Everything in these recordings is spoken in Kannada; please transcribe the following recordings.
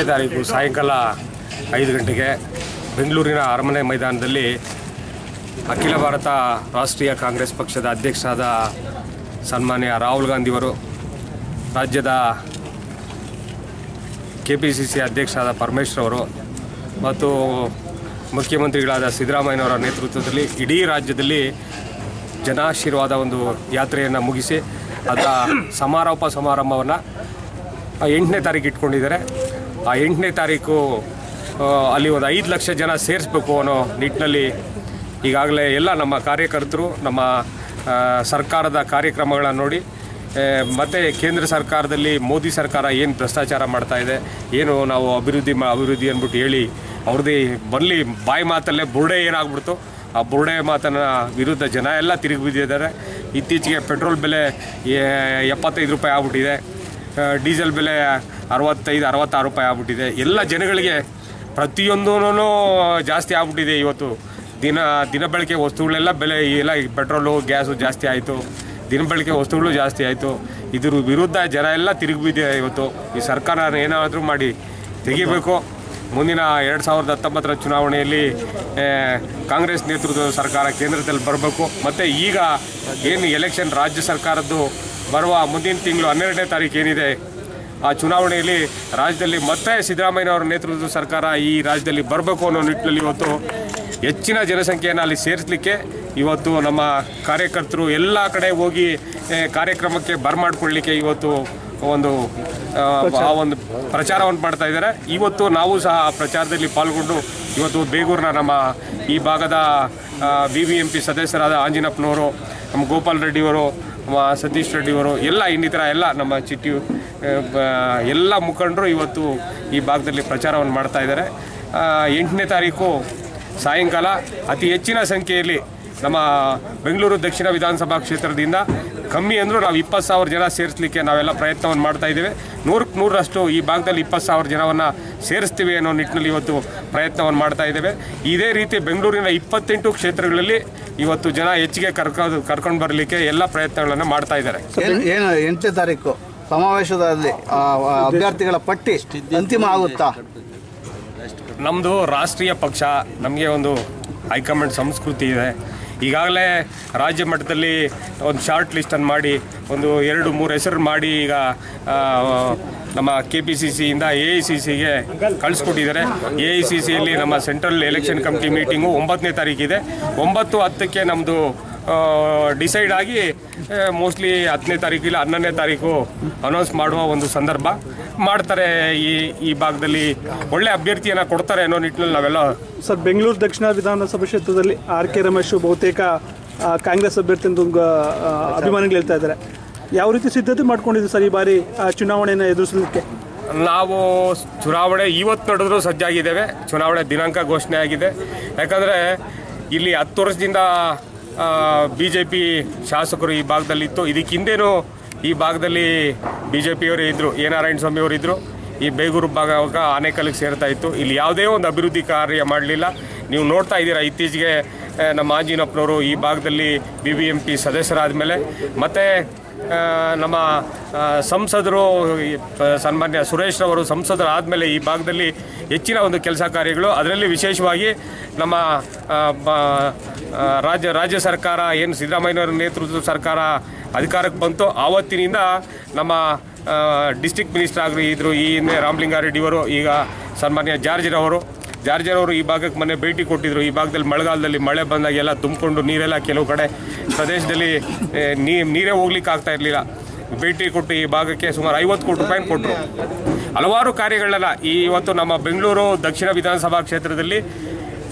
ಎಂಟನೇ ತಾರೀಕು ಸಾಯಂಕಾಲ ಐದು ಗಂಟೆಗೆ ಬೆಂಗಳೂರಿನ ಅರಮನೆ ಮೈದಾನದಲ್ಲಿ ಅಖಿಲ ಭಾರತ ರಾಷ್ಟ್ರೀಯ ಕಾಂಗ್ರೆಸ್ ಪಕ್ಷದ ಅಧ್ಯಕ್ಷರಾದ ಸನ್ಮಾನ್ಯ ರಾಹುಲ್ ಗಾಂಧಿಯವರು, ರಾಜ್ಯದ ಕೆ ಪಿ ಸಿ ಸಿ ಅಧ್ಯಕ್ಷರಾದ ಪರಮೇಶ್ವರ್ ಅವರು ಮತ್ತು ಮುಖ್ಯಮಂತ್ರಿಗಳಾದ ಸಿದ್ದರಾಮಯ್ಯನವರ ನೇತೃತ್ವದಲ್ಲಿ ಇಡೀ ರಾಜ್ಯದಲ್ಲಿ ಜನಾಶೀರ್ವಾದ ಒಂದು ಯಾತ್ರೆಯನ್ನು ಮುಗಿಸಿ ಅದರ ಸಮಾರೋಪ ಸಮಾರಂಭವನ್ನು ಎಂಟನೇ ತಾರೀಕು ಇಟ್ಕೊಂಡಿದ್ದಾರೆ ಆ ಎಂಟನೇ ತಾರೀಕು ಅಲ್ಲಿ ಒಂದು ಐದು ಲಕ್ಷ ಜನ ಸೇರಿಸ್ಬೇಕು ಅನ್ನೋ ನಿಟ್ಟಿನಲ್ಲಿ ಈಗಾಗಲೇ ಎಲ್ಲ ನಮ್ಮ ಕಾರ್ಯಕರ್ತರು, ನಮ್ಮ ಸರ್ಕಾರದ ಕಾರ್ಯಕ್ರಮಗಳನ್ನು ನೋಡಿ ಮತ್ತು ಕೇಂದ್ರ ಸರ್ಕಾರದಲ್ಲಿ ಮೋದಿ ಸರ್ಕಾರ ಏನು ಭ್ರಷ್ಟಾಚಾರ ಮಾಡ್ತಾ ಇದೆ, ಏನು ನಾವು ಅಭಿವೃದ್ಧಿ ಮಾ, ಅಭಿವೃದ್ಧಿ ಅಂದ್ಬಿಟ್ಟು ಹೇಳಿ ಅವ್ರದ್ದೇ ಬರಲಿ ಬಾಯಿ ಮಾತಲ್ಲೇ ಬುರುಡೆ ಏನಾಗ್ಬಿಡ್ತು, ಆ ಬುರುಡೆ ಮಾತನ್ನ ವಿರುದ್ಧ ಜನ ಎಲ್ಲ ತಿರುಗಿ ಬಿದ್ದಿದ್ದಾರೆ. ಇತ್ತೀಚೆಗೆ ಪೆಟ್ರೋಲ್ ಬೆಲೆ ಎಪ್ಪತ್ತೈದು ರೂಪಾಯಿ ಆಗ್ಬಿಟ್ಟಿದೆ ಡೀಸೆಲ್ ಬೆಲೆ ಅರವತ್ತೈದು, ಅರವತ್ತಾರು ರೂಪಾಯಿ ಆಗ್ಬಿಟ್ಟಿದೆ. ಎಲ್ಲ ಜನಗಳಿಗೆ ಪ್ರತಿಯೊಂದೂ ಜಾಸ್ತಿ ಆಗ್ಬಿಟ್ಟಿದೆ ಇವತ್ತು. ದಿನ ದಿನಬಳಕೆ ವಸ್ತುಗಳೆಲ್ಲ ಬೆಲೆ, ಎಲ್ಲ ಪೆಟ್ರೋಲು, ಗ್ಯಾಸು ಜಾಸ್ತಿ ಆಯಿತು. ದಿನ ಬಳಕೆ ವಸ್ತುಗಳು ಜಾಸ್ತಿ ಆಯಿತು. ಇದ್ರ ವಿರುದ್ಧ ಜನ ಎಲ್ಲ ತಿರುಗಿಬಿದ್ದೆ ಇವತ್ತು. ಈ ಸರ್ಕಾರ ಏನಾದರೂ ಮಾಡಿ ತೆಗಿಬೇಕು. ಮುಂದಿನ ಎರಡು ಸಾವಿರದ ಹತ್ತೊಂಬತ್ತರ ಚುನಾವಣೆಯಲ್ಲಿ ಕಾಂಗ್ರೆಸ್ ನೇತೃತ್ವದ ಸರ್ಕಾರ ಕೇಂದ್ರದಲ್ಲಿ ಬರಬೇಕು. ಮತ್ತು ಈಗ ಏನು ಎಲೆಕ್ಷನ್ ರಾಜ್ಯ ಸರ್ಕಾರದ್ದು ಬರುವ ಮುಂದಿನ ತಿಂಗಳು ಹನ್ನೆರಡನೇ ತಾರೀಕು ಏನಿದೆ ಆ ಚುನಾವಣೆಯಲ್ಲಿ ರಾಜ್ಯದಲ್ಲಿ ಮತ್ತೆ ಸಿದ್ದರಾಮಯ್ಯನವರ ನೇತೃತ್ವದ ಸರ್ಕಾರ ಈ ರಾಜ್ಯದಲ್ಲಿ ಬರಬೇಕು ಅನ್ನೋ ನಿಟ್ಟಿನಲ್ಲಿ ಇವತ್ತು ಹೆಚ್ಚಿನ ಜನಸಂಖ್ಯೆಯನ್ನು ಅಲ್ಲಿ ಸೇರಿಸಲಿಕ್ಕೆ ಇವತ್ತು ನಮ್ಮ ಕಾರ್ಯಕರ್ತರು ಎಲ್ಲ ಕಡೆ ಹೋಗಿ ಕಾರ್ಯಕ್ರಮಕ್ಕೆ ಬರಮಾಡಿಕೊಳ್ಳಲಿಕ್ಕೆ ಇವತ್ತು ಒಂದು ಆ, ಒಂದು ಪ್ರಚಾರವನ್ನು ಮಾಡ್ತಾ ಇದ್ದಾರೆ. ಇವತ್ತು ನಾವು ಸಹ ಆ ಪ್ರಚಾರದಲ್ಲಿ ಪಾಲ್ಗೊಂಡು ಇವತ್ತು ಬೇಗೂರಿನ ನಮ್ಮ ಈ ಭಾಗದ ಬಿ ಬಿ ಎಂ ಪಿ ಸದಸ್ಯರಾದ ಆಂಜಿನಪ್ಪನವರು ನಮ್ಮ ಗೋಪಾಲ್ ರೆಡ್ಡಿಯವರು ನಮ್ಮ ಸತೀಶ್ ರೆಡ್ಡಿಯವರು ಎಲ್ಲ ಇನ್ನಿತರ ಎಲ್ಲ ನಮ್ಮ ಚಿಟ್ಟಿ ಎಲ್ಲ ಮುಖಂಡರು ಇವತ್ತು ಈ ಭಾಗದಲ್ಲಿ ಪ್ರಚಾರವನ್ನು ಮಾಡ್ತಾ ಇದ್ದಾರೆ. ಎಂಟನೇ ತಾರೀಕು ಸಾಯಂಕಾಲ ಅತಿ ಹೆಚ್ಚಿನ ಸಂಖ್ಯೆಯಲ್ಲಿ ನಮ್ಮ ಬೆಂಗಳೂರು ದಕ್ಷಿಣ ವಿಧಾನಸಭಾ ಕ್ಷೇತ್ರದಿಂದ ಕಮ್ಮಿ ಅಂದರೂ ನಾವು ಇಪ್ಪತ್ತು ಸಾವಿರ ಜನ ಸೇರಿಸಲಿಕ್ಕೆ ನಾವೆಲ್ಲ ಪ್ರಯತ್ನವನ್ನು ಮಾಡ್ತಾ ಇದ್ದೇವೆ. ನೂರಕ್ಕೆ ನೂರರಷ್ಟು ಈ ಭಾಗದಲ್ಲಿ ಇಪ್ಪತ್ತು ಸಾವಿರ ಜನವನ್ನು ಸೇರಿಸ್ತೀವಿ ಅನ್ನೋ ನಿಟ್ಟಿನಲ್ಲಿ ಇವತ್ತು ಪ್ರಯತ್ನವನ್ನು ಮಾಡ್ತಾ ಇದ್ದೇವೆ. ಇದೇ ರೀತಿ ಬೆಂಗಳೂರಿನ ಇಪ್ಪತ್ತೆಂಟು ಕ್ಷೇತ್ರಗಳಲ್ಲಿ ಇವತ್ತು ಜನ ಹೆಚ್ಚಿಗೆ ಕರ್ಕೊಂಡು ಕರ್ಕೊಂಡು ಬರಲಿಕ್ಕೆ ಎಲ್ಲ ಪ್ರಯತ್ನಗಳನ್ನು ಮಾಡ್ತಾ ಇದ್ದಾರೆ. ಎಂಟನೇ ತಾರೀಕು? ಸಮಾವೇಶದಲ್ಲಿ ಅಭ್ಯರ್ಥಿಗಳ ಪಟ್ಟಿ ಅಂತಿಮ ಆಗುತ್ತಾ? ನಮ್ಮದು ರಾಷ್ಟ್ರೀಯ ಪಕ್ಷ ನಮಗೆ ಒಂದು ಹೈಕಮಾಂಡ್ ಸಂಸ್ಕೃತಿ ಇದೆ. ಈಗಾಗಲೇ ರಾಜ್ಯ ಮಟ್ಟದಲ್ಲಿ ಒಂದು ಶಾರ್ಟ್ ಲಿಸ್ಟನ್ನು ಮಾಡಿ ಒಂದು ಎರಡು ಮೂರು ಹೆಸರು ಮಾಡಿ ಈಗ ನಮ್ಮ ಕೆ ಪಿ ಸಿ ಸಿಯಿಂದ ಎ ಐ ಸಿ ಸಿಗೆ ಕಳಿಸ್ಕೊಟ್ಟಿದ್ದಾರೆ. ಎ ಐ ಸಿ ಸಿಯಲ್ಲಿ ನಮ್ಮ ಸೆಂಟ್ರಲ್ ಎಲೆಕ್ಷನ್ ಕಮಿಟಿ ಮೀಟಿಂಗು ಒಂಬತ್ತನೇ ತಾರೀಕಿದೆ. ಒಂಬತ್ತು ಹತ್ತಕ್ಕೆ ನಮ್ಮದು ಡಿಸೈಡ್ ಆಗಿ ಮೋಸ್ಟ್ಲಿ ಹತ್ತನೇ ತಾರೀಕಿಲ್ಲ ಹನ್ನೊಂದನೇ ತಾರೀಕು ಅನೌನ್ಸ್ ಮಾಡುವ ಒಂದು ಸಂದರ್ಭ ಮಾಡ್ತಾರೆ. ಈ ಈ ಭಾಗದಲ್ಲಿ ಒಳ್ಳೆ ಅಭ್ಯರ್ಥಿಯನ್ನು ಕೊಡ್ತಾರೆ ಅನ್ನೋ ನಿಟ್ಟಿನಲ್ಲಿ ನಾವೆಲ್ಲ ಸರ್ ಬೆಂಗಳೂರು ದಕ್ಷಿಣ ವಿಧಾನಸಭಾ ಕ್ಷೇತ್ರದಲ್ಲಿ ಆರ್ ಕೆ ರಮೇಶ್ ಬಹುತೇಕ ಕಾಂಗ್ರೆಸ್ ಅಭ್ಯರ್ಥಿ ಆ, ಅಭಿಮಾನಿಗಳು ಹೇಳ್ತಾ ಇದ್ದಾರೆ. ಯಾವ ರೀತಿ ಸಿದ್ಧತೆ ಮಾಡ್ಕೊಂಡಿದ್ದೀವಿ ಸರ್ ಈ ಬಾರಿ ಆ ಚುನಾವಣೆಯನ್ನು ಎದುರಿಸಲಿಕ್ಕೆ? ನಾವು ಚುನಾವಣೆ ಇವತ್ತು ನಡೆದ್ರು ಸಜ್ಜಾಗಿದ್ದೇವೆ. ಚುನಾವಣೆ ದಿನಾಂಕ ಘೋಷಣೆ ಆಗಿದೆ. ಯಾಕಂದರೆ ಇಲ್ಲಿ ಹತ್ತು ವರ್ಷದಿಂದ ಬಿ ಜೆ ಪಿ ಶಾಸಕರು ಈ ಭಾಗದಲ್ಲಿತ್ತು ಇದಕ್ಕೆ ಹಿಂದೇನು ಈ ಭಾಗದಲ್ಲಿ ಬಿ ಜೆ ಪಿಯವರೇ ಇದ್ದರು ಎ ನಾರಾಯಣ ಸ್ವಾಮಿ ಅವರು ಇದ್ದರು ಈ ಬೇಗೂರು ಭಾಗ ಆನೆಕಲ್ಲಿಗೆ ಸೇರ್ತಾ ಇತ್ತು. ಇಲ್ಲಿ ಯಾವುದೇ ಒಂದು ಅಭಿವೃದ್ಧಿ ಕಾರ್ಯ ಮಾಡಲಿಲ್ಲ. ನೀವು ನೋಡ್ತಾ ಇದ್ದೀರಾ, ಇತ್ತೀಚೆಗೆ ನಮ್ಮ ಆಂಜಿನಪ್ಪನವರು ಈ ಭಾಗದಲ್ಲಿ ಬಿ ಬಿ ಎಂ ಪಿ ಸದಸ್ಯರಾದ ಮೇಲೆ ಮತ್ತು ನಮ್ಮ ಸಂಸದರು ಸನ್ಮಾನ್ಯ ಸುರೇಶ್ ರವರು ಸಂಸದರಾದಮೇಲೆ ಈ ಭಾಗದಲ್ಲಿ ಹೆಚ್ಚಿನ ಒಂದು ಕೆಲಸ ಕಾರ್ಯಗಳು. ಅದರಲ್ಲಿ ವಿಶೇಷವಾಗಿ ನಮ್ಮ ರಾಜ್ಯ ರಾಜ್ಯ ಸರ್ಕಾರ, ಏನು ಸಿದ್ದರಾಮಯ್ಯನವರ ನೇತೃತ್ವದ ಸರ್ಕಾರ ಅಧಿಕಾರಕ್ಕೆ ಬಂತು. ಆವತ್ತಿನಿಂದ ನಮ್ಮ ಡಿಸ್ಟಿಕ್ ಮಿನಿಸ್ಟರ್ ಆಗಲಿ ಇದ್ದರು ಈ ಹಿಂದೆ ರಾಮಲಿಂಗಾರೆಡ್ಡಿಯವರು ಈಗ ಸನ್ಮಾನ್ಯ ಜಾರ್ಜ್ರವರು ಜಾರ್ಜರವರು ಈ ಭಾಗಕ್ಕೆ ಮೊನ್ನೆ ಭೇಟಿ ಕೊಟ್ಟಿದ್ರು. ಈ ಭಾಗದಲ್ಲಿ ಮಳೆಗಾಲದಲ್ಲಿ ಮಳೆ ಬಂದಾಗ ಎಲ್ಲ ತುಂಬಿಕೊಂಡು ನೀರೆಲ್ಲ ಕೆಲವು ಕಡೆ ಪ್ರದೇಶದಲ್ಲಿ ನೀರೇ ಹೋಗ್ಲಿಕ್ಕೆ ಆಗ್ತಾ ಇರಲಿಲ್ಲ. ಭೇಟಿ ಕೊಟ್ಟು ಈ ಭಾಗಕ್ಕೆ ಸುಮಾರು ಐವತ್ತು ಕೋಟಿ ರೂಪಾಯಿ ಕೊಟ್ಟರು ಹಲವಾರು ಕಾರ್ಯಗಳನ್ನ ಈ ಇವತ್ತು ನಮ್ಮ ಬೆಂಗಳೂರು ದಕ್ಷಿಣ ವಿಧಾನಸಭಾ ಕ್ಷೇತ್ರದಲ್ಲಿ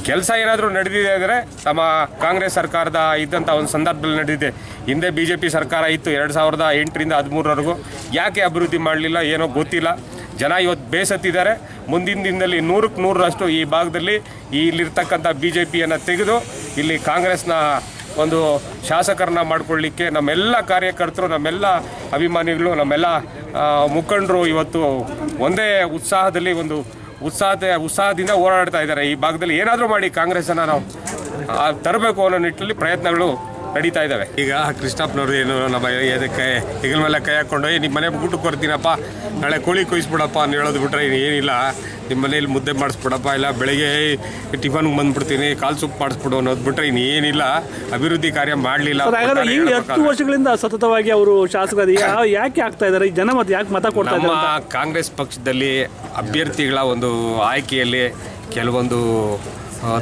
ಕೆಲಸ ಏನಾದರೂ ನಡೆದಿದೆ ಅಂದರೆ ತಮ್ಮ ಕಾಂಗ್ರೆಸ್ ಸರ್ಕಾರದ ಇದ್ದಂಥ ಒಂದು ಸಂದರ್ಭದಲ್ಲಿ ನಡೆದಿದೆ. ಹಿಂದೆ ಬಿ ಜೆ ಪಿ ಸರ್ಕಾರ ಇತ್ತು ಎರಡು ಸಾವಿರದ ಎಂಟರಿಂದ ಹದಿಮೂರವರೆಗೂ ಯಾಕೆ ಅಭಿವೃದ್ಧಿ ಮಾಡಲಿಲ್ಲ, ಏನೋ ಗೊತ್ತಿಲ್ಲ. ಜನ ಇವತ್ತು ಬೇಸತ್ತಿದ್ದಾರೆ. ಮುಂದಿನ ದಿನದಲ್ಲಿ ನೂರಕ್ಕೆ ನೂರರಷ್ಟು ಈ ಭಾಗದಲ್ಲಿ ಇಲ್ಲಿರ್ತಕ್ಕಂಥ ಬಿ ಜೆ ಪಿಯನ್ನು ತೆಗೆದು ಇಲ್ಲಿ ಕಾಂಗ್ರೆಸ್ನ ಒಂದು ಶಾಸಕರನ್ನ ಮಾಡಿಕೊಳ್ಳಿಕ್ಕೆ ನಮ್ಮೆಲ್ಲ ಕಾರ್ಯಕರ್ತರು, ನಮ್ಮೆಲ್ಲ ಅಭಿಮಾನಿಗಳು, ನಮ್ಮೆಲ್ಲ ಮುಖಂಡರು ಇವತ್ತು ಒಂದೇ ಉತ್ಸಾಹದಲ್ಲಿ ಒಂದು ಉತ್ಸಾಹದ ಉತ್ಸಾಹದಿಂದ ಹೋರಾಡ್ತಾ ಇದ್ದಾರೆ. ಈ ಭಾಗದಲ್ಲಿ ಏನಾದರೂ ಮಾಡಿ ಕಾಂಗ್ರೆಸ್ಸನ್ನು ನಾವು ತರಬೇಕು ಅನ್ನೋ ನಿಟ್ಟಿನಲ್ಲಿ ಪ್ರಯತ್ನಗಳು ನಡೀತಾ ಇದ್ದಾವೆ. ಈಗ ಕೃಷ್ಣಪ್ಪನವ್ರು ಏನು ನಮ್ಮ ಎದಕ್ಕೆ ಹೆಗಲ ಮೇಲೆ ಕೈ ಹಾಕೊಂಡು "ಏ, ನಿಮ್ಮ ಮನೆ ಊಟಕ್ಕೆ ಕೊಡ್ತೀನಪ್ಪ ನಾಳೆ ಕೋಳಿ ಕೊಯ್ಸ್ಬಿಡಪ್ಪ ಅಂತ ಹೇಳೋದು ಬಿಟ್ರೆ ಇನ್ನು ಏನಿಲ್ಲ ನಿಮ್ಮ ಮನೇಲಿ ಮುದ್ದೆ ಮಾಡಿಸ್ಬಿಡಪ್ಪ ಇಲ್ಲ ಬೆಳಗ್ಗೆ ಟಿಫನ್ಗೆ ಬಂದ್ಬಿಡ್ತೀನಿ ಕಾಲು ಸೂಪ್ ಮಾಡಿಸ್ಬಿಡು ಅನ್ನೋದು ಬಿಟ್ರೆ ಇನ್ನೇನಿಲ್ಲ ಅಭಿವೃದ್ಧಿ ಕಾರ್ಯ ಮಾಡಲಿಲ್ಲ ಈ ಹತ್ತು ವರ್ಷಗಳಿಂದ ಸತತವಾಗಿ ಅವರು ಶಾಸಕರು ಯಾಕೆ ಆಗ್ತಾ ಇದ್ದಾರೆ? ಈ ಜನ ಮತ್ತೆ ಯಾಕೆ ಮತ ಕೊಡ್ತಾ ನಮ್ಮ ಇದ್ದಾರೆ ಕಾಂಗ್ರೆಸ್ ಪಕ್ಷದಲ್ಲಿ ಅಭ್ಯರ್ಥಿಗಳ ಒಂದು ಆಯ್ಕೆಯಲ್ಲಿ ಕೆಲವೊಂದು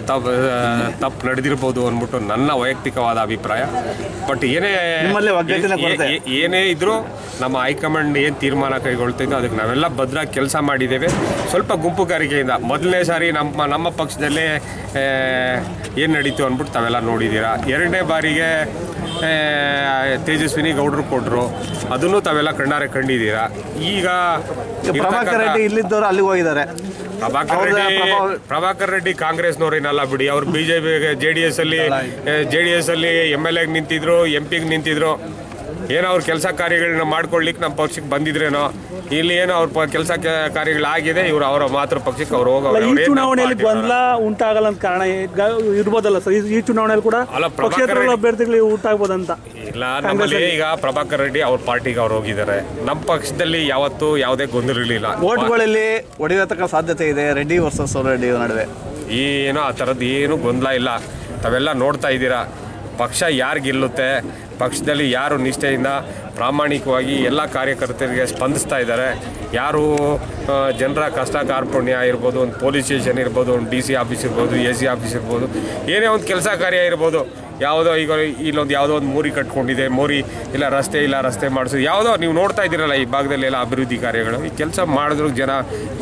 ತಪ್ಪು ತಪ್ಪು ನಡೆದಿರ್ಬೋದು ಅಂದ್ಬಿಟ್ಟು ನನ್ನ ವೈಯಕ್ತಿಕವಾದ ಅಭಿಪ್ರಾಯ. ಬಟ್ ಏನೇ ಏನೇ ಇದ್ರೂ ನಮ್ಮ ಹೈಕಮಾಂಡ್ ಏನು ತೀರ್ಮಾನ ಕೈಗೊಳ್ತಿದ್ದೋ ಅದಕ್ಕೆ ನಾವೆಲ್ಲ ಭದ್ರಾಗಿ ಕೆಲಸ ಮಾಡಿದ್ದೇವೆ. ಸ್ವಲ್ಪ ಗುಂಪುಗಾರಿಕೆಯಿಂದ ಮೊದಲನೇ ಸಾರಿ ನಮ್ಮ ನಮ್ಮ ಪಕ್ಷದಲ್ಲೇ ಏನು ನಡೀತು ಅಂದ್ಬಿಟ್ಟು ತಾವೆಲ್ಲ ನೋಡಿದ್ದೀರಾ. ಎರಡನೇ ಬಾರಿಗೆ ತೇಜಸ್ವಿನಿ ಗೌಡರು ಕೊಟ್ಟರು ಅದನ್ನು ತಾವೆಲ್ಲ ಕಣ್ಣಾರೆ ಕಂಡಿದ್ದೀರಾ. ಈಗ ಇಲ್ಲಿದ್ದವರು ಅಲ್ಲಿಗೆ ಹೋಗಿದ್ದಾರೆ. ಪ್ರಭಾಕರ್ ರೆಡ್ಡಿ ಪ್ರಭಾಕರ್ ರೆಡ್ಡಿ ಕಾಂಗ್ರೆಸ್ನವ್ರೇನಲ್ಲ ಬಿಡಿ. ಅವ್ರು ಬಿಜೆಪಿ ಜೆ ಡಿ ಎಸ್ ಅಲ್ಲಿ ಜೆ ಡಿ ಎಸ್ ಅಲ್ಲಿ ಎಂ ಎಲ್ ಎಗೆ ನಿಂತಿದ್ರು ಎಂ ಪಿಗೆ ನಿಂತಿದ್ರು. ಏನೋ ಅವ್ರ ಕೆಲಸ ಕಾರ್ಯಗಳನ್ನ ಮಾಡ್ಕೊಳ್ಲಿಕ್ಕೆ ನಮ್ಮ ಪಕ್ಷಕ್ಕೆ ಬಂದಿದ್ರೇನೋ. ಇಲ್ಲಿ ಏನು ಅವ್ರ ಕೆಲಸ ಕಾರ್ಯಗಳಾಗಿದೆ ಇವರು ಅವರ ಮಾತೃ ಪಕ್ಷಕ್ಕೆ ಅವ್ರು ಹೋಗಿ ಈ ಚುನಾವಣೆಯಲ್ಲಿ ಗೊಂದಲ ಉಂಟಾಗಲ್ಲ ಅಂತ ಕಾರಣ ಈಗ ಇರ್ಬೋದಲ್ಲ ಸರ್? ಈ- ಈ ಚುನಾವಣೆಯಲ್ಲಿ ಕೂಡ ಅಲ್ಲ, ಪ್ರಭಾಕರ್ ಪಕ್ಷೇತರ ರೆಡ್ಡಿ- ಅಭ್ಯರ್ಥಿಗಳಿಗೆ ಉಂಟಾಗ್ಬೋದಂತ ಇಲ್ಲ ನಮ್ಮಲ್ಲಿ ಈಗ ಪ್ರಭಾಕರ್ ರೆಡ್ಡಿ ಅವ್ರ ಪಾರ್ಟಿಗೆ ಅವ್ರು ಹೋಗಿದ್ದಾರೆ. ನಮ್ಮ ಪಕ್ಷದಲ್ಲಿ ಯಾವತ್ತೂ ಯಾವುದೇ ಗೊಂದಲ ಇರಲಿಲ್ಲ. ಓಟ್ಗಳಲ್ಲಿ ಹೊಡೆಯತಕ್ಕ ಸಾಧ್ಯತೆ ಇದೆ ರೆಡ್ಡಿ ವರ್ಸಸ್ ರೆಡ್ಡಿ ನಡುವೆ. ಏನೋ ಆ ಥರದ್ದು ಏನು ಗೊಂದಲ ಇಲ್ಲ. ತಾವೆಲ್ಲ ನೋಡ್ತಾ ಇದ್ದೀರಾ. ಪಕ್ಷ ಯಾರು ಗೆಲ್ಲುತ್ತೆ? ಪಕ್ಷದಲ್ಲಿ ಯಾರು ನಿಷ್ಠೆಯಿಂದ ಪ್ರಾಮಾಣಿಕವಾಗಿ ಎಲ್ಲ ಕಾರ್ಯಕರ್ತರಿಗೆ ಸ್ಪಂದಿಸ್ತಾ ಇದ್ದಾರೆ. ಯಾರು ಜನರ ಕಷ್ಟ ಕಾರ್ಪಣ್ಯ ಇರ್ಬೋದು ಒಂದು ಪೊಲೀಸ್ ಸ್ಟೇಷನ್ ಇರ್ಬೋದು ಒಂದು ಡಿ ಸಿ ಆಫೀಸ್ ಇರ್ಬೋದು ಎ ಸಿ ಆಫೀಸ್ ಇರ್ಬೋದು ಏನೇ ಒಂದು ಕೆಲಸ ಕಾರ್ಯ ಇರ್ಬೋದು ಯಾವುದೋ ಈಗ ಇಲ್ಲೊಂದು ಯಾವುದೋ ಒಂದು ಮೋರಿ ಕಟ್ಕೊಂಡಿದೆ ಮೋರಿ ಇಲ್ಲ ರಸ್ತೆ ಇಲ್ಲ ರಸ್ತೆ ಮಾಡಿಸೋದು ಯಾವುದೋ ನೀವು ನೋಡ್ತಾ ಇದ್ದೀರಲ್ಲ ಈ ಭಾಗದಲ್ಲಿ ಎಲ್ಲ ಅಭಿವೃದ್ಧಿ ಕಾರ್ಯಗಳು ಈ ಕೆಲಸ ಮಾಡಿದ್ರು ಜನ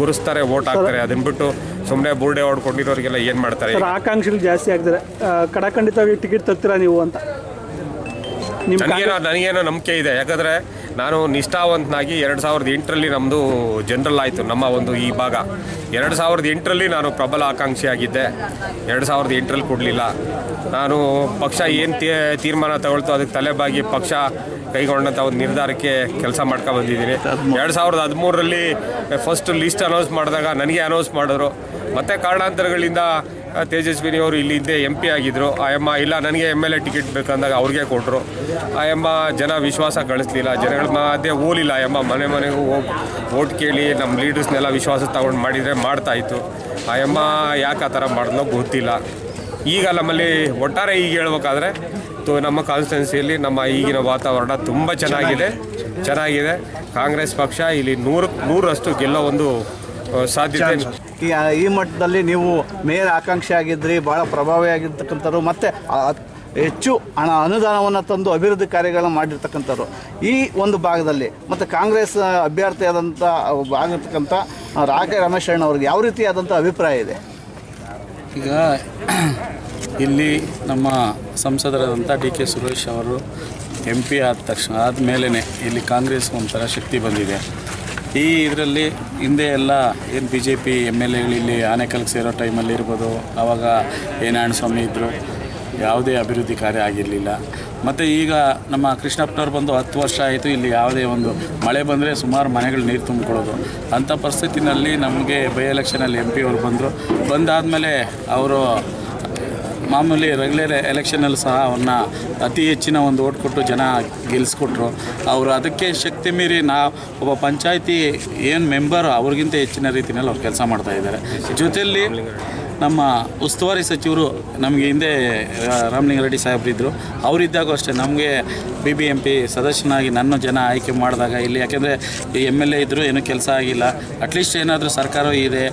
ಗುರುಸ್ತಾರೆ ಓಟ್ ಹಾಕ್ತಾರೆ ಅದನ್ನು ಬಿಟ್ಟು ಸುಮ್ಮನೆ ಬುರ್ಡೆ ಹೊಡ್ಕೊಂಡಿರೋರಿಗೆಲ್ಲ ಏನು ಮಾಡ್ತಾರೆ? ಆಕಾಂಕ್ಷೆಗಳು ಜಾಸ್ತಿ ಆಗ್ತಾರೆ ಕಡಾಖಂಡಿತವಾಗಿ ಟಿಕೆಟ್ ತರ್ತೀರಾ ನೀವು ಅಂತ? ನನಗೇನೋ ನನಗೇನೋ ನಂಬಿಕೆ ಇದೆ. ಯಾಕಂದರೆ ನಾನು ನಿಷ್ಠಾವಂತನಾಗಿ ಎರಡು ಸಾವಿರದ ಎಂಟರಲ್ಲಿ ನಮ್ಮದು ಜನರಲ್ ಆಯಿತು, ನಮ್ಮ ಒಂದು ಈ ಭಾಗ. ಎರಡು ಸಾವಿರದ ಎಂಟರಲ್ಲಿ ನಾನು ಪ್ರಬಲ ಆಕಾಂಕ್ಷಿಯಾಗಿದ್ದೆ. ಎರಡು ಸಾವಿರದ ಎಂಟರಲ್ಲಿ ಕೊಡಲಿಲ್ಲ. ನಾನು ಪಕ್ಷ ಏನು ತೀರ್ಮಾನ ತಗೊಳ್ತು ಅದಕ್ಕೆ ತಲೆಬಾಗಿ ಪಕ್ಷ ಕೈಗೊಂಡಂಥ ಒಂದು ನಿರ್ಧಾರಕ್ಕೆ ಕೆಲಸ ಮಾಡ್ಕೊಂಡು ಬಂದಿದ್ದೀನಿ. ಎರಡು ಸಾವಿರದ ಹದಿಮೂರರಲ್ಲಿ ಫಸ್ಟ್ ಲಿಸ್ಟ್ ಅನೌನ್ಸ್ ಮಾಡಿದಾಗ ನನಗೆ ಅನೌನ್ಸ್ ಮಾಡಿದ್ರು. ಮತ್ತೆ ಕಾರಣಾಂತರಗಳಿಂದ ತೇಜಸ್ವಿನಿ ಅವರು ಇಲ್ಲಿ ಹಿಂದೆ ಎಂ ಪಿ ಆಗಿದ್ದರು ಆ, ಎಮ್ಮ, ಇಲ್ಲ, ನನಗೆ ಎಂ ಎಲ್ ಎ ಟಿಕೆಟ್ ಬೇಕಂದಾಗ ಅವ್ರಿಗೆ ಕೊಟ್ಟರು ಆ, ಎಮ್ಮ, ಜನ ವಿಶ್ವಾಸ ಗಳಿಸ್ಲಿಲ್ಲ. ಜನಗಳ ಮಧ್ಯೆ ಹೋಲಿಲ್ಲ ಆ, ಎಮ್ಮ, ಮನೆ ಮನೆಗೂ ಹೋಗಿ ಓಟ್ ಕೇಳಿ ನಮ್ಮ ಲೀಡರ್ಸ್ನೆಲ್ಲ ವಿಶ್ವಾಸ ತಗೊಂಡು ಮಾಡಿದರೆ ಮಾಡ್ತಾ ಇತ್ತು. ಆ, ಎಮ್ಮ, ಯಾಕೆ ಆ ಥರ ಮಾಡಿದ್ನೋ ಗೊತ್ತಿಲ್ಲ. ಈಗ ನಮ್ಮಲ್ಲಿ ಒಟ್ಟಾರೆ ಈಗ ಹೇಳ್ಬೇಕಾದ್ರೆ ನಮ್ಮ ಕಾನ್ಸ್ಟಿಟ್ಯೂನ್ಸಿಯಲ್ಲಿ ನಮ್ಮ ಈಗಿನ ವಾತಾವರಣ ತುಂಬ ಚೆನ್ನಾಗಿದೆ. ಚೆನ್ನಾಗಿದೆ. ಕಾಂಗ್ರೆಸ್ ಪಕ್ಷ ಇಲ್ಲಿ ನೂರು ನೂರರಷ್ಟು ಗೆಲ್ಲೋ ಒಂದು ಸಾಧ್ಯತೆ ಈ ಈ ಮಟ್ಟದಲ್ಲಿ ನೀವು ಮೇಯರ್ ಆಕಾಂಕ್ಷಿ ಆಗಿದ್ರಿ ಭಾಳ ಪ್ರಭಾವಿ ಆಗಿರ್ತಕ್ಕಂಥವ್ರು ಮತ್ತು ಹೆಚ್ಚು ಹಣ ಅನುದಾನವನ್ನು ತಂದು ಅಭಿವೃದ್ಧಿ ಕಾರ್ಯಗಳನ್ನು ಮಾಡಿರ್ತಕ್ಕಂಥವ್ರು. ಈ ಒಂದು ಭಾಗದಲ್ಲಿ ಮತ್ತು ಕಾಂಗ್ರೆಸ್ ಅಭ್ಯರ್ಥಿಯಾದಂಥ ಆಗಿರ್ತಕ್ಕಂಥ ರಾಕೆ ರಮೇಶ್ ಅಣ್ಣ ಅವ್ರಿಗೆ ಯಾವ ರೀತಿಯಾದಂಥ ಅಭಿಪ್ರಾಯ ಇದೆ? ಈಗ ಇಲ್ಲಿ ನಮ್ಮ ಸಂಸದರಾದಂಥ ಡಿ ಕೆ ಸುರೇಶ್ ಅವರು ಎಂ ಪಿ ಆದ ತಕ್ಷಣ ಆದಮೇಲೆ ಇಲ್ಲಿ ಕಾಂಗ್ರೆಸ್ ಒಂಥರ ಶಕ್ತಿ ಬಂದಿದೆ. ಈ ಇದರಲ್ಲಿ ಹಿಂದೆ ಎಲ್ಲ ಏನು B J P M L ಎಗಳು ಇಲ್ಲಿ ಆನೆಕಲ್ಗೆ ಸೇರೋ ಟೈಮಲ್ಲಿ ಇರ್ಬೋದು ಆವಾಗ ಎ ನಾರಾಯಣಸ್ವಾಮಿ ಇದ್ದರು ಯಾವುದೇ ಅಭಿವೃದ್ಧಿ ಕಾರ್ಯ ಆಗಿರಲಿಲ್ಲ. ಮತ್ತು ಈಗ ನಮ್ಮ ಕೃಷ್ಣಪ್ಪನವ್ರು ಬಂದು ಹತ್ತು ವರ್ಷ ಆಯಿತು, ಇಲ್ಲಿ ಯಾವುದೇ ಒಂದು ಮಳೆ ಬಂದರೆ ಸುಮಾರು ಮನೆಗಳು ನೀರು ತುಂಬಿಕೊಳ್ಳೋದು. ಅಂಥ ಪರಿಸ್ಥಿತಿನಲ್ಲಿ ನಮಗೆ ಬೈ ಎಲೆಕ್ಷನಲ್ಲಿ ಎಂ ಪಿ ಅವರು ಬಂದರು. ಬಂದಾದಮೇಲೆ ಅವರು ಮಾಮೂಲಿ ರೆಗ್ಯುಲರ್ ಎಲೆಕ್ಷನಲ್ಲಿ ಸಹ ಅವನ್ನ ಅತಿ ಹೆಚ್ಚಿನ ಒಂದು ಓಟ್ ಕೊಟ್ಟು ಜನ ಗೆಲ್ಲಿಸ್ಕೊಟ್ರು ಅವರು ಅದಕ್ಕೆ ಶಕ್ತಿ ಮೀರಿ ನಾ ಒಬ್ಬ ಪಂಚಾಯಿತಿ ಏನು ಮೆಂಬರ್ ಅವ್ರಿಗಿಂತ ಹೆಚ್ಚಿನ ರೀತಿಯಲ್ಲಿ ಅವ್ರು ಕೆಲಸ ಮಾಡ್ತಾ ಇದ್ದಾರೆ. ಜೊತೆಯಲ್ಲಿ ನಮ್ಮ ಉಸ್ತುವಾರಿ ಸಚಿವರು ನಮಗೆ ಹಿಂದೆ ರಾಮಲಿಂಗ ರಾಮಲಿಂಗಾರೆಡ್ಡಿ ಸಾಹೇಬ್ರಿದ್ದರು ಅವರಿದ್ದಾಗೂ ಅಷ್ಟೇ. ನಮಗೆ ಬಿ ಬಿ ಎಂ ಪಿ ಸದಸ್ಯನಾಗಿ ನನ್ನ ಜನ ಆಯ್ಕೆ ಮಾಡಿದಾಗ ಇಲ್ಲಿ, ಯಾಕೆಂದರೆ ಈ ಎಂ ಎಲ್ ಎ ಇದ್ದರೂ ಏನೂ ಕೆಲಸ ಆಗಿಲ್ಲ. ಅಟ್ಲೀಸ್ಟ್ ಏನಾದರೂ ಸರ್ಕಾರ ಇದೆ.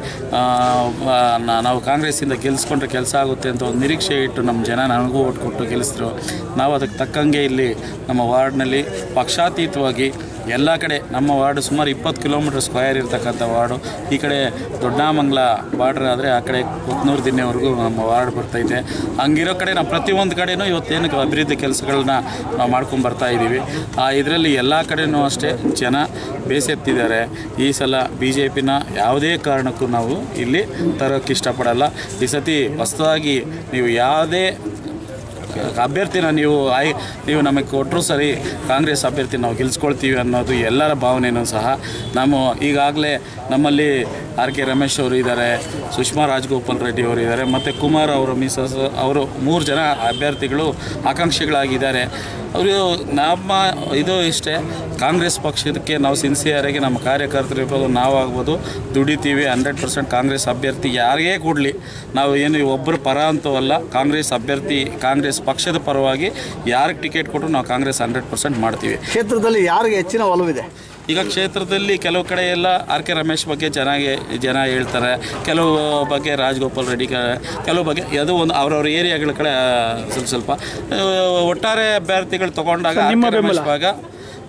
ನಾವು ಕಾಂಗ್ರೆಸ್ಸಿಂದ ಗೆಲ್ಲಿಸ್ಕೊಂಡ್ರೆ ಕೆಲಸ ಆಗುತ್ತೆ ಅಂತ ಒಂದು ನಿರೀಕ್ಷೆ ಇಟ್ಟು ನಮ್ಮ ಜನ ನನಗೂ ಓಟ್ ಕೊಟ್ಟು ಗೆಲ್ಲಿಸಿದ್ರು ನಾವು ಅದಕ್ಕೆ ತಕ್ಕಂಗೆ ಇಲ್ಲಿ ನಮ್ಮ ವಾರ್ಡ್ನಲ್ಲಿ ಪಕ್ಷಾತೀತವಾಗಿ ಎಲ್ಲ ಕಡೆ ನಮ್ಮ ವಾರ್ಡು ಸುಮಾರು ಇಪ್ಪತ್ತು ಕಿಲೋಮೀಟರ್ ಸ್ಕ್ವಯರ್ ಇರ್ತಕ್ಕಂಥ ವಾರ್ಡು. ಈ ಕಡೆ ದೊಡ್ಡಮಂಗ್ಲ ಬಾರ್ಡ್ರ್ ಆದರೆ ಆ ಕಡೆ ಕುತ್ನೂರು ದಿನ್ನೆವರೆಗೂ ನಮ್ಮ ವಾರ್ಡ್ ಬರ್ತೈತೆ. ಹಂಗಿರೋ ಕಡೆ ನಾವು ಪ್ರತಿಯೊಂದು ಕಡೆನೂ ಇವತ್ತೇನು ಅಭಿವೃದ್ಧಿ ಕೆಲಸಗಳನ್ನ ನಾವು ಮಾಡ್ಕೊಂಡು ಬರ್ತಾ ಇದ್ದೀವಿ ಆ ಇದರಲ್ಲಿ ಎಲ್ಲ ಕಡೆನೂ ಅಷ್ಟೇ ಜನ ಬೇಸೆತ್ತಿದ್ದಾರೆ. ಈ ಸಲ ಬಿ ಜೆ ಪಿನ ಯಾವುದೇ ಕಾರಣಕ್ಕೂ ನಾವು ಇಲ್ಲಿ ತರೋಕ್ಕೆ ಇಷ್ಟಪಡಲ್ಲ. ಈ ಸತಿ ಹೊಸದಾಗಿ ನೀವು ಯಾವುದೇ ಅಭ್ಯರ್ಥಿನ ನೀವು ಆಯ್ ನೀವು ನಮಗೆ ಕೊಟ್ಟರು ಸರಿ, ಕಾಂಗ್ರೆಸ್ ಅಭ್ಯರ್ಥಿ ನಾವು ಗೆಲ್ಸ್ಕೊಳ್ತೀವಿ ಅನ್ನೋದು ಎಲ್ಲರ ಭಾವನೆಯೂ ಸಹ. ನಾವು ಈಗಾಗಲೇ ನಮ್ಮಲ್ಲಿ ಆರ್ ಕೆ ರಮೇಶ್ ಅವರು ಇದ್ದಾರೆ, ಸುಷ್ಮಾ ರಾಜಗೋಪಾಲ್ ರೆಡ್ಡಿ ಅವರು ಇದ್ದಾರೆ, ಮತ್ತು ಕುಮಾರ್ ಅವರು ಮಿಸಸ್ ಅವರು ಮೂರು ಜನ ಅಭ್ಯರ್ಥಿಗಳು, ಆಕಾಂಕ್ಷಿಗಳಾಗಿದ್ದಾರೆ. ಅವರು ನಮ್ಮ ಇದು ಇಷ್ಟೇ, ಕಾಂಗ್ರೆಸ್ ಪಕ್ಷಕ್ಕೆ ನಾವು ಸಿನ್ಸಿಯರಾಗಿ ನಮ್ಮ ಕಾರ್ಯಕರ್ತರು ಇರ್ಬೋದು ನಾವಾಗ್ಬೋದು ದುಡಿತೀವಿ ಹಂಡ್ರೆಡ್ ಪರ್ಸೆಂಟ್ ಕಾಂಗ್ರೆಸ್ ಅಭ್ಯರ್ಥಿ ಯಾರಿಗೇ ಕೊಡಲಿ. ನಾವು ಏನು ಒಬ್ಬರು ಪರ ಅಂತೂ ಕಾಂಗ್ರೆಸ್ ಅಭ್ಯರ್ಥಿ, ಕಾಂಗ್ರೆಸ್ ಪಕ್ಷದ ಪರವಾಗಿ ಯಾರಿಗೆ ಟಿಕೆಟ್ ಕೊಟ್ಟರು ನಾವು ಕಾಂಗ್ರೆಸ್ ಹಂಡ್ರೆಡ್ ಪರ್ಸೆಂಟ್ ಮಾಡ್ತೀವಿ. ಕ್ಷೇತ್ರದಲ್ಲಿ ಯಾರಿಗೆ ಹೆಚ್ಚಿನ ಒಲವಿದೆ? ಈಗ ಕ್ಷೇತ್ರದಲ್ಲಿ ಕೆಲವು ಕಡೆ ಎಲ್ಲ ಆರ್ ಕೆ ರಮೇಶ್ ಬಗ್ಗೆ ಚೆನ್ನಾಗಿ ಜನ ಹೇಳ್ತಾರೆ ಕೆಲವು ಬಗ್ಗೆ ರಾಜಗೋಪಾಲ್ ರೆಡ್ಡಿ ಕೆಲವು ಬಗ್ಗೆ ಅದು ಒಂದು ಅವ್ರವ್ರ ಏರಿಯಾಗಳ ಕಡೆ ಸ್ವಲ್ಪ ಸ್ವಲ್ಪ ಒಟ್ಟಾರೆ ಅಭ್ಯರ್ಥಿಗಳು ತಗೊಂಡಾಗ? ಭಾಗ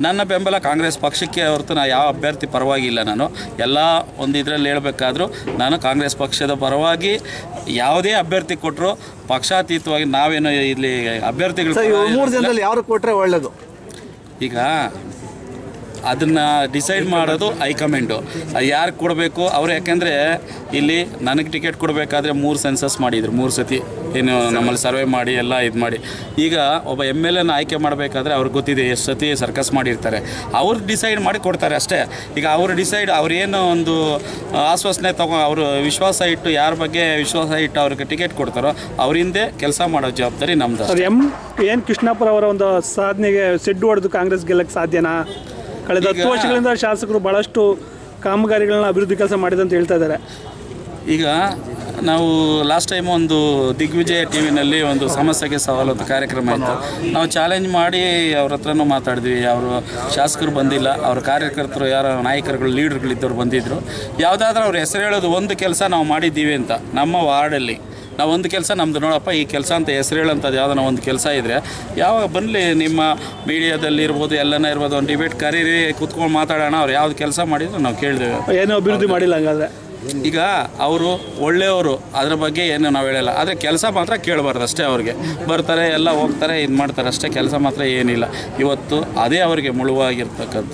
ನನ್ನ ಬೆಂಬಲ ಕಾಂಗ್ರೆಸ್ ಪಕ್ಷಕ್ಕೆ ಹೊರತು ನಾನು ಯಾವ ಅಭ್ಯರ್ಥಿ ಪರವಾಗಿಲ್ಲ ನಾನು. ಎಲ್ಲ ಒಂದು ಇದರಲ್ಲಿ ಹೇಳಬೇಕಾದ್ರೂ ನಾನು ಕಾಂಗ್ರೆಸ್ ಪಕ್ಷದ ಪರವಾಗಿ ಯಾವುದೇ ಅಭ್ಯರ್ಥಿ ಕೊಟ್ಟರು ಪಕ್ಷಾತೀತವಾಗಿ ನಾವೇನು ಇಲ್ಲಿ ಅಭ್ಯರ್ಥಿಗಳು ಮೂರು ಜನದಲ್ಲಿ ಯಾರು ಕೊಟ್ಟರೆ ಒಳ್ಳೆಯದು ಈಗ ಅದನ್ನು ಡಿಸೈಡ್ ಮಾಡೋದು ಹೈಕಮಾಂಡು ಯಾರು ಕೊಡಬೇಕು, ಅವ್ರು ಯಾಕೆಂದರೆ ಇಲ್ಲಿ ನನಗೆ ಟಿಕೆಟ್ ಕೊಡಬೇಕಾದ್ರೆ ಮೂರು ಸೆನ್ಸಸ್ ಮಾಡಿದ್ರು, ಮೂರು ಸತಿ. ಏನು ನಮ್ಮಲ್ಲಿ ಸರ್ವೆ ಮಾಡಿ, ಎಲ್ಲ ಇದು ಮಾಡಿ. ಈಗ ಒಬ್ಬ ಎಂ ಎಲ್ ಎನ ಆಯ್ಕೆ ಮಾಡಬೇಕಾದ್ರೆ ಅವ್ರಿಗೆ ಗೊತ್ತಿದೆ ಎಷ್ಟು ಸತಿ ಸರ್ಕಸ್ ಮಾಡಿರ್ತಾರೆ. ಅವ್ರು ಡಿಸೈಡ್ ಮಾಡಿ ಕೊಡ್ತಾರೆ ಅಷ್ಟೇ. ಈಗ ಅವರು ಡಿಸೈಡ್ ಅವ್ರೇನು ಒಂದು ಆಶ್ವಾಸನೆ ತಗೋ, ಅವರು ವಿಶ್ವಾಸ ಇಟ್ಟು ಯಾರ ಬಗ್ಗೆ ವಿಶ್ವಾಸ ಇಟ್ಟು ಅವ್ರಿಗೆ ಟಿಕೆಟ್ ಕೊಡ್ತಾರೋ ಅವರಿಂದೇ ಕೆಲಸ ಮಾಡೋ ಜವಾಬ್ದಾರಿ ನಮ್ದು ಎಂ ಎಂ, ಎನ್ ಕೃಷ್ಣಪ್ಪ ಅವರ ಒಂದು ಸಾಧನೆಗೆ ಸಿಡ್ಡು ಹೊಡೆದು ಕಾಂಗ್ರೆಸ್ ಗೆಲ್ಲಕ್ಕೆ ಸಾಧ್ಯನಾ? ಕಳೆದ ಹತ್ತು ವರ್ಷಗಳಿಂದ ಶಾಸಕರು ಬಹಳಷ್ಟು ಕಾಮಗಾರಿಗಳನ್ನ ಅಭಿವೃದ್ಧಿ ಕೆಲಸ ಮಾಡಿದೆ ಅಂತ ಹೇಳ್ತಾ ಇದ್ದಾರೆ. ಈಗ ನಾವು ಲಾಸ್ಟ್ ಟೈಮ್ ಒಂದು ದಿಗ್ವಿಜಯ ಟಿ ವಿನಲ್ಲಿ ಒಂದು ಸಮಸ್ಯೆಗೆ ಸವಾಲು ಅಂತ ಕಾರ್ಯಕ್ರಮ ಇತ್ತು. ನಾವು ಚಾಲೆಂಜ್ ಮಾಡಿ ಅವ್ರ ಹತ್ರನೂ ಮಾತಾಡಿದ್ವಿ. ಅವರು ಶಾಸಕರು ಬಂದಿಲ್ಲ. ಅವ್ರ ಕಾರ್ಯಕರ್ತರು ಯಾರ ನಾಯಕರುಗಳು ಲೀಡರ್ಗಳಿದ್ದವ್ರು ಬಂದಿದ್ದರು ಯಾವುದಾದ್ರೂ ಅವ್ರ ಹೆಸರು ಹೇಳೋದು ಒಂದು ಕೆಲಸ ನಾವು ಮಾಡಿದ್ದೀವಿ ಅಂತ ನಮ್ಮ ವಾರ್ಡಲ್ಲಿ. ನಾವು ಒಂದು ಕೆಲಸ ನಮ್ಮದು ನೋಡಪ್ಪ ಈ ಕೆಲಸ ಅಂತ ಹೆಸರು ಹೇಳೋಂಥದ್ದು ಯಾವುದೋ ಒಂದು ಕೆಲಸ ಇದ್ದರೆ ಯಾವಾಗ ಬರಲಿ ನಿಮ್ಮ ಮೀಡಿಯಾದಲ್ಲಿ ಇರ್ಬೋದು ಎಲ್ಲನೇ ಇರ್ಬೋದು ಒಂದು ಡಿಬೇಟ್ ಕರೀರಿ ಕುತ್ಕೊಂಡು ಮಾತಾಡೋಣ ಅವ್ರು ಯಾವ್ದು ಕೆಲಸ ಮಾಡಿದ್ರು ನಾವು ಕೇಳಿದೆವು. ಏನೋ ಅಭಿವೃದ್ಧಿ ಮಾಡಿಲ್ಲ ಹಂಗಾದ್ರೆ. ಈಗ ಅವರು ಒಳ್ಳೆಯವರು ಅದ್ರ ಬಗ್ಗೆ ಏನು ನಾವು ಹೇಳಲ್ಲ. ಆದರೆ ಕೆಲಸ ಮಾತ್ರ ಕೇಳಬಾರ್ದು ಅಷ್ಟೇ ಅವ್ರಿಗೆ. ಬರ್ತಾರೆ ಎಲ್ಲ ಹೋಗ್ತಾರೆ ಇದು ಮಾಡ್ತಾರೆ ಅಷ್ಟೇ. ಕೆಲಸ ಮಾತ್ರ ಏನಿಲ್ಲ. ಇವತ್ತು ಅದೇ ಅವರಿಗೆ ಮುಳುವಾಗಿರ್ತಕ್ಕಂಥ